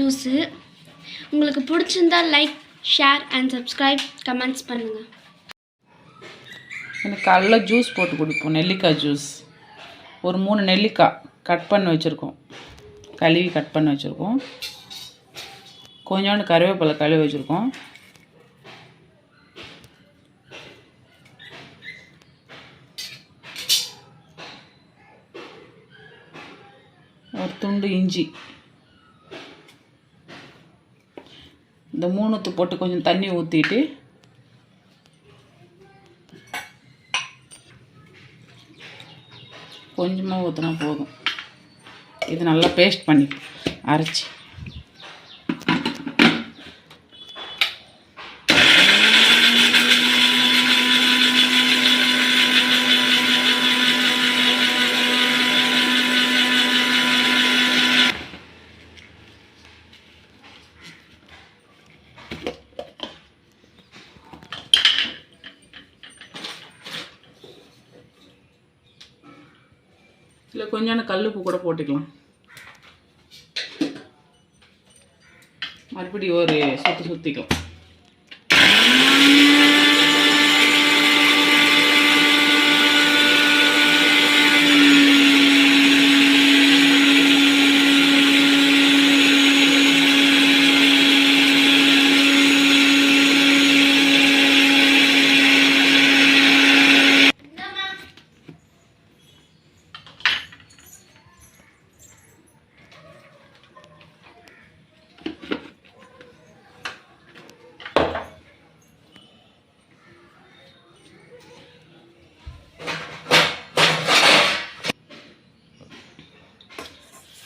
Juice. உங்களுக்கு பிடிச்சிருந்தா like share and subscribe comments பண்ணுங்கள் எனக்கு கடல ஜூஸ் போட்டு கொடுப்போம். நெல்லிக்காய் ஜூஸ் ஒரு மூணு நெல்லிக்காய் கட் பண்ணி வச்சுருக்கோம். கழுவி கட் பண்ணி வச்சுருக்கோம். கொஞ்சோண்டு கருவேப்பிலை கழுவி வச்சுருக்கோம். ஒரு துண்டு இஞ்சி. இந்த மூணுத்து போட்டு கொஞ்சம் தண்ணி ஊற்றிட்டு கொஞ்சமாக ஊற்றினா போதும். இது நல்லா பேஸ்ட் பண்ணி அரைச்சி. இல்லை கொஞ்சோண்டு கல்லுப்பு கூட போட்டுக்கலாம். மறுபடியும் ஒரு சுற்றி சுற்றிக்கலாம்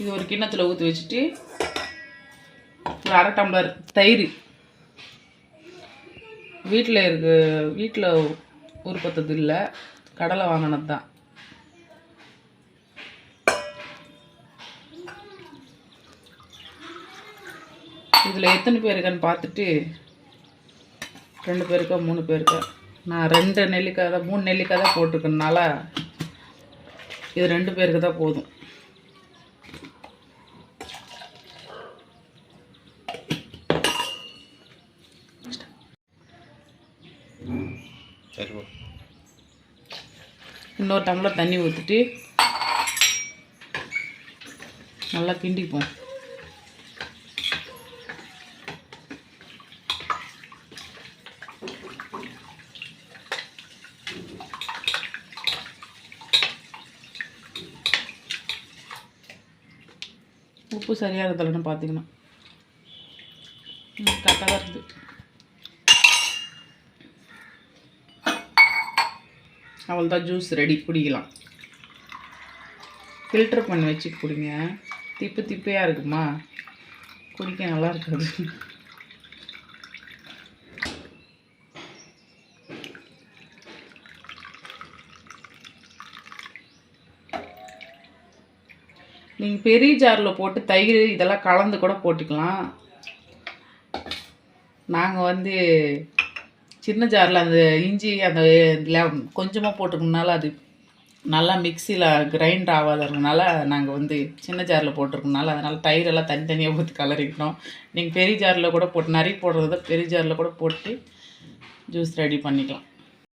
இது ஒரு கிண்ணத்தில் ஊற்றி வச்சுட்டு ஒரு அரை டம்ளர் தயிர். வீட்டில் இருக்கு வீட்டில் உருப்பத்தது இல்லை. கடலை வாங்கினது தான். இதில் எத்தனை பேர் இருக்கான்னு பார்த்துட்டு ரெண்டு பேருக்கா மூணு பேருக்கா. நான் ரெண்டு நெல்லிக்காய் தான் மூணு நெல்லிக்காய் தான் போட்டிருக்கனால இது ரெண்டு பேருக்கு தான் போதும். இன்னொரு டம்ளர் தண்ணி ஊற்றிட்டு நல்லா கிண்டிப்போம். உப்பு சரியாக இருக்குதுன்னு பார்த்தீங்கன்னா கரெக்டாக தான் இருக்குது. அவ்வளோதான் ஜூஸ் ரெடி குடிக்கலாம். ஃபில்டர் பண்ணி வச்சு குடிங்க. திப்பு திப்பையாக இருக்குமா? குடிக்க நல்லா இருக்காது. நீங்கள் பெரிய ஜாரில் போட்டு தயிர் இதெல்லாம் கலந்து கூட போட்டுக்கலாம். நாங்கள் வந்து சின்ன ஜாரில் அந்த இஞ்சி அந்த கொஞ்சமாக போட்டுக்கணுனால அது நல்லா மிக்சியில் கிரைண்ட் ஆகாததுனால நாங்கள் வந்து சின்ன ஜாரில் போட்டிருக்கனால அதனால் தயிரெல்லாம் தனித்தனியாக ஊற்றி கலரிக்கணும் நீங்கள் பெரிய ஜாரில் கூட போட்டு நிறைய போடுறத பெரிய ஜாரில் கூட போட்டு ஜூஸ் ரெடி பண்ணிக்கலாம்.